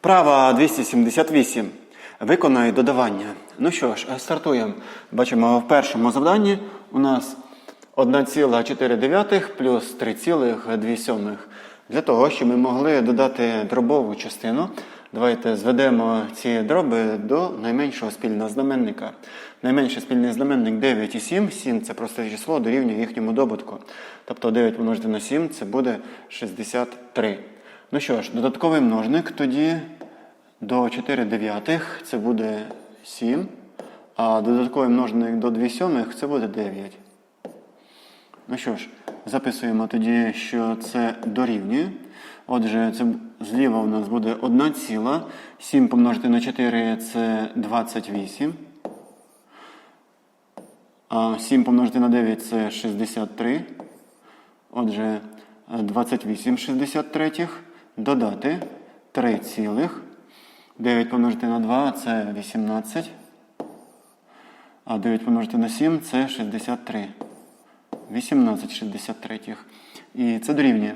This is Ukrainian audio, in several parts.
Вправа 278. Виконай додавання. Ну що ж, стартуємо. Бачимо, в першому завданні у нас 1,4 плюс 3,2. Для того, щоб ми могли додати дробову частину, давайте зведемо ці дроби до найменшого спільного знаменника. Найменший спільний знаменник 9 і 7. 7 це просте число дорівнює їхньому добутку. Тобто 9 помножити на 7 це буде 63. Ну що ж, додатковий множник тоді до 4 дев'ятих це буде 7, а додатковий множник до 2 сьомих це буде 9. Ну що ж, записуємо тоді, що це дорівнює. Отже, це зліва у нас буде 1 ціла. 7 помножити на 4 це 28. А 7 помножити на 9 це 63. Отже, 28 63. Додати 3 цілих. 9 помножити на 2 це 18. А 9 помножити на 7 це 63. 18 63. І це дорівнює.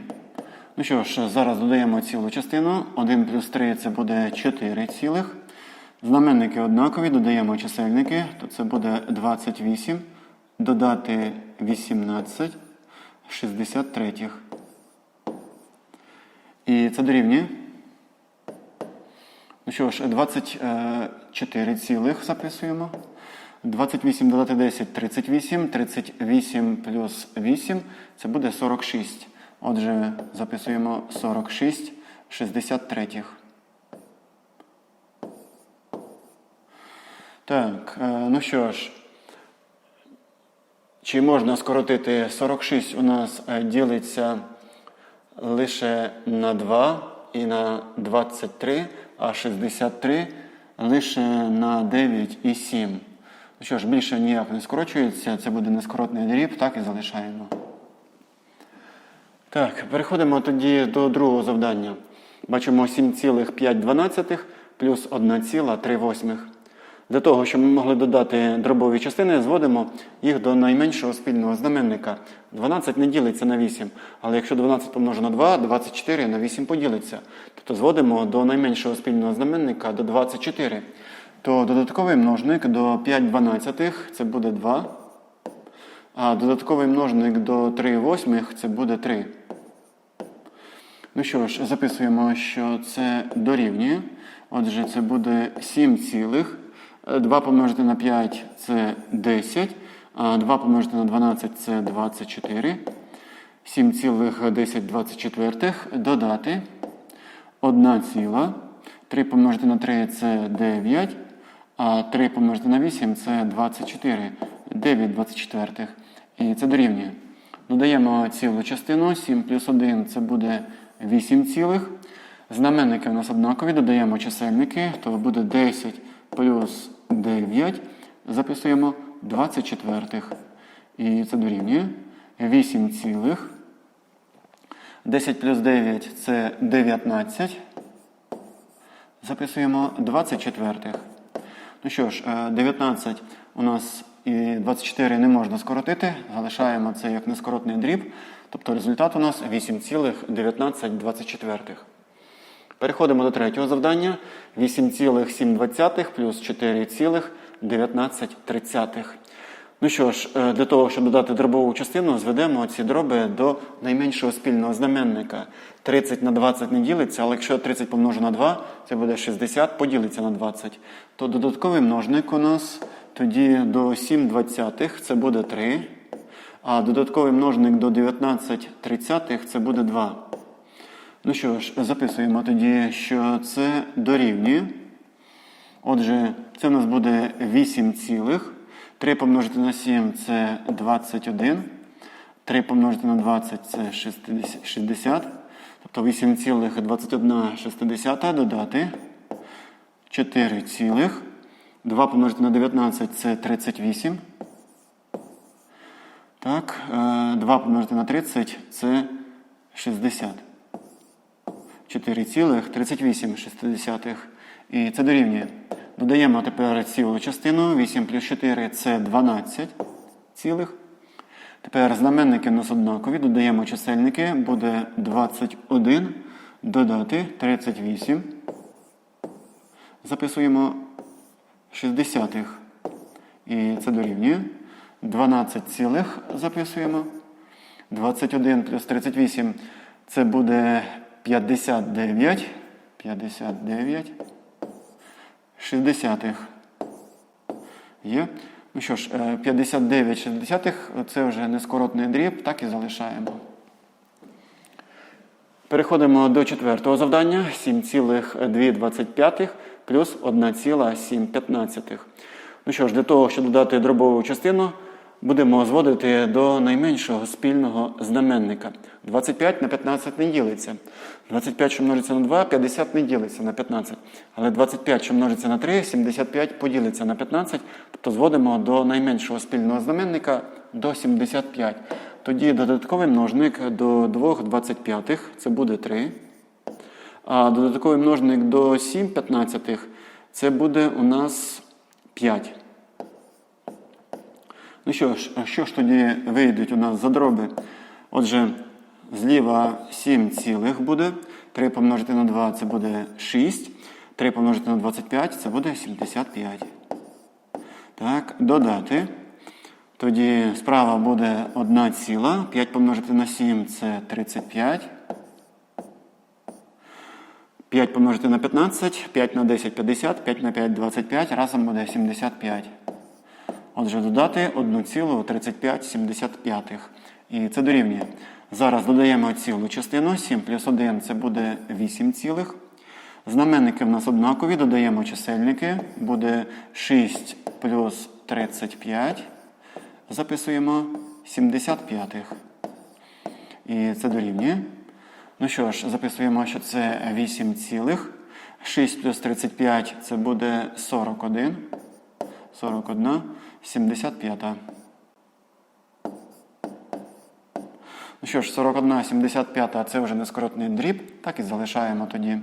Ну що ж, зараз додаємо цілу частину. 1 плюс 3 це буде 4 цілих. Знаменники однакові, додаємо чисельники, то це буде 28. Додати 18 63. І це дорівнює. Ну що ж, 24 цілих записуємо. 28 додати 10 38. 38 плюс 8 це буде 46. Отже, записуємо 46 63. Так, е, ну що ж, чи можна скоротити 46 у нас е, ділиться лише на 2 і на 23, а 63 лише на 9 і 7. Ну що ж, більше ніяк не скорочується, це буде нескоротний дріб, так і залишаємо. Так, переходимо тоді до другого завдання. Бачимо 7,5 плюс 1,3. Для того, щоб ми могли додати дробові частини, зводимо їх до найменшого спільного знаменника. 12 не ділиться на 8, але якщо 12 помножено на 2, 24 на 8 поділиться. Тобто зводимо до найменшого спільного знаменника до 24. То додатковий множник до 5 дванадцятих це буде 2. А додатковий множник до 3 восьмих це буде 3. Ну що ж, записуємо, що це дорівнює. Отже, це буде 7 цілих. 2 помножити на 5 це 10. 2 помножити на 12 це 24. 7 цілих 10 24. Додати 1 ціла. 3 помножити на 3 це 9. А 3 помножити на 8 це 24. 9 24. І це дорівнює. Додаємо цілу частину. 7 плюс 1 це буде 8 цілих. Знаменники у нас однакові. Додаємо чисельники, то буде 10 плюс 9. Записуємо 24. І це дорівнює 8 цілих. 10 плюс 9 це 19. Записуємо 24. Ну що ж, 19 у нас і 24 не можна скоротити. Залишаємо це як нескоротний дріб. Тобто результат у нас 8,1924. Переходимо до третього завдання. 8,7 плюс 4,19. Ну що ж, для того, щоб додати дробову частину, зведемо ці дроби до найменшого спільного знаменника. 30 на 20 не ділиться, але якщо 30 помножу на 2, це буде 60, поділиться на 20. То додатковий множник у нас тоді до 7 двадцятих це буде 3. А додатковий множник до 19 тридцятих це буде 2. Ну що ж, записуємо тоді, що це дорівнює. Отже, це у нас буде 8 цілих. 3 помножити на 7 це 21. 3 помножити на 20 це 60. Тобто 8,21 додати 4 цілих. 2 помножити на 19 це 38. Так, 2 помножити на 30 це 60. 4,38. І це дорівнює. Додаємо тепер цілу частину. 8 плюс 4 це 12 цілих. Тепер знаменники у нас однакові. Додаємо чисельники. Буде 21 додати 38. записуємо 60. І це дорівнює. 12 цілих записуємо. 21 плюс 38 це буде 59. 59. 60. Є. Ну що ж, е, 59 шістдесятих це вже нескоротний дріб, так і залишаємо. Переходимо до четвертого завдання. 7,225 плюс 1,715. Ну що ж, для того, щоб додати дробову частину, будемо зводити до найменшого спільного знаменника. 25 на 15 не ділиться. 25, що множиться на 2, 50 не ділиться на 15. Але 25, що множиться на 3, 75 поділиться на 15. Тобто зводимо до найменшого спільного знаменника до 75. Тоді додатковий множник до 2 25 це буде 3. А додатковий множник до 7 15 це буде у нас 5. Ну що ж, що ж тоді вийдуть у нас за дроби? Отже, зліва 7 цілих буде. 3 помножити на 2 це буде 6. 3 помножити на 25 це буде 75. Так, додати. Тоді справа буде 1 ціла. 5 помножити на 7 це 35. 5 помножити на 15, 5 на 10 50, 5 на 5 25, разом буде 75. Отже, додати 1,3575. І це дорівнює. Зараз додаємо цілу частину. 7 плюс 1 це буде 8 цілих. Знаменники в нас однакові, додаємо чисельники. Буде 6 плюс 35. Записуємо 75. І це дорівнює. Ну що ж, записуємо, що це 8 цілих. 6 плюс 35 це буде 41. 41, 75. Ну що ж, 41, 75 це вже нескоротний дріб, так і залишаємо тоді.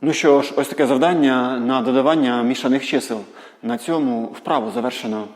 Ну що ж, ось таке завдання на додавання мішаних чисел. На цьому вправу завершено.